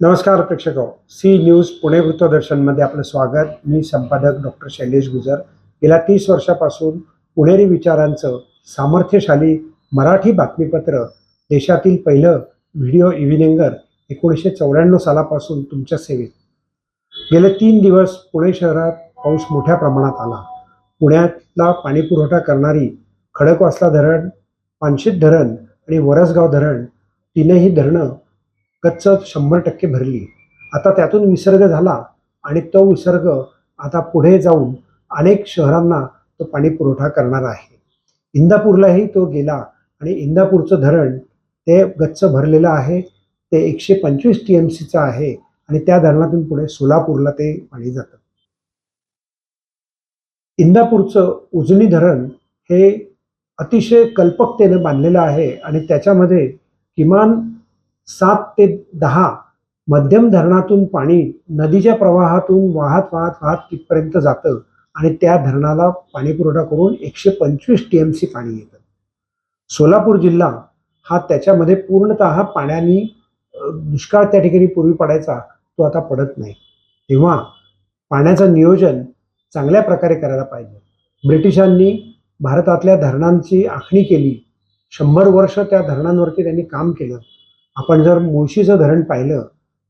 नमस्कार प्रेक्षक C news Pune वृत्तदर्शनमध्ये आपलं स्वागत. मी संपादक डॉक्टर शैलेश गुजर. गेल्या तीस वर्षापासून पुणेरी विचारांचं सामर्थ्यशाली मराठी बातमीपत्र देशातील पहिलं व्हिडिओ इव्हिनिंगर एकोणीसशे चौऱ्याण्णव सालापासून तुमच्या सेवेत. गेले तीन दिवस पुणे शहरात पाऊस मोठ्या प्रमाणात आला. पुण्यातला पाणीपुरवठा करणारी खडकवासला धरण पानशेत धरण आणि वरसगाव धरण तीनही धरणं कच्च शंभर टक्के भरली. आता त्यातून विसर्ग झाला आणि तो विसर्ग आता पुढे जाऊन अनेक शहरांना तो पाणी पुरवठा करणार आहे. इंदापूरलाही तो गेला आणि इंदापूरचं धरण ते गच्च भरलेलं आहे. ते एकशे पंचवीस टी एम सीचं आहे आणि त्या धरणातून पुढे सोलापूरला ते पाणी जातं. इंदापूरचं उजनी धरण हे अतिशय कल्पकतेनं बांधलेलं आहे आणि त्याच्यामध्ये किमान सात ते दहा मध्यम धरणातून पाणी नदीच्या प्रवाहातून वाहत वाहत वाहत तिथपर्यंत जातं आणि त्या धरणाला पाणीपुरवठा करून एकशे पंचवीस टी एम सी पाणी येतं. सोलापूर जिल्हा हा त्याच्यामध्ये पूर्णतः पाण्याने दुष्काळ त्या ठिकाणी पूर्वी पडायचा तो आता पडत नाही. तेव्हा पाण्याचं नियोजन चांगल्या प्रकारे करायला पाहिजे. ब्रिटिशांनी भारतातल्या धरणांची आखणी केली. शंभर वर्ष त्या धरणांवरती त्यांनी काम केलं. आपण जर मुळशीचं धरण पाहिलं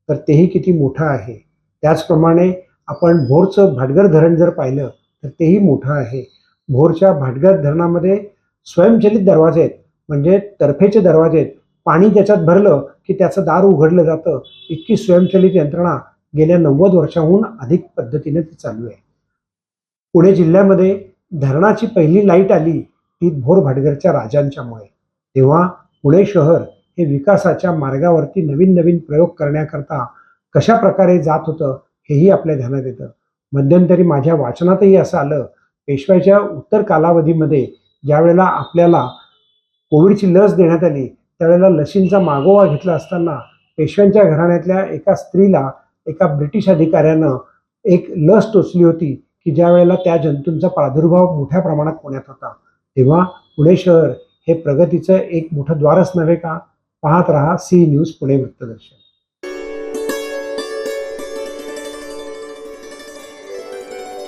तर तेही किती मोठं आहे. त्याचप्रमाणे आपण भोरचं भाटघर धरण जर पाहिलं तर तेही मोठं आहे. भोरच्या भाटघर धरणामध्ये स्वयंचलित दरवाजे आहेत. म्हणजे तर्फेचे दरवाजे आहेत. पाणी त्याच्यात भरलं की त्याचं दार उघडलं जातं. इतकी स्वयंचलित यंत्रणा गेल्या नव्वद वर्षाहून अधिक पद्धतीने ती चालू आहे. पुणे जिल्ह्यामध्ये धरणाची पहिली लाइट आली ती भोर भाटघरच्या राजांच्यामुळे. तेव्हा पुणे शहर हे विकासाच्या मार्गावरती नवीन नवीन प्रयोग करण्याकरता कशा प्रकारे जात होतं हेही आपल्या ध्यानात येतं. मध्यंतरी माझ्या वाचनातही असं आलं पेशव्याच्या उत्तर कालावधीमध्ये ज्यावेळेला आपल्याला कोविडची लस देण्यात आली त्यावेळेला लसींचा मागोवा घेतला असताना पेशव्यांच्या घराण्यातल्या एका स्त्रीला एका ब्रिटिश अधिकाऱ्यानं एक लस टोचली होती की ज्या वेळेला त्या जंतूंचा प्रादुर्भाव मोठ्या प्रमाणात पुण्यात होता. तेव्हा पुणे शहर हे प्रगतीचं एक मोठं द्वारच नव्हे का? पाहत राहा सी न्यूज पुणे वृत्तदर्शन.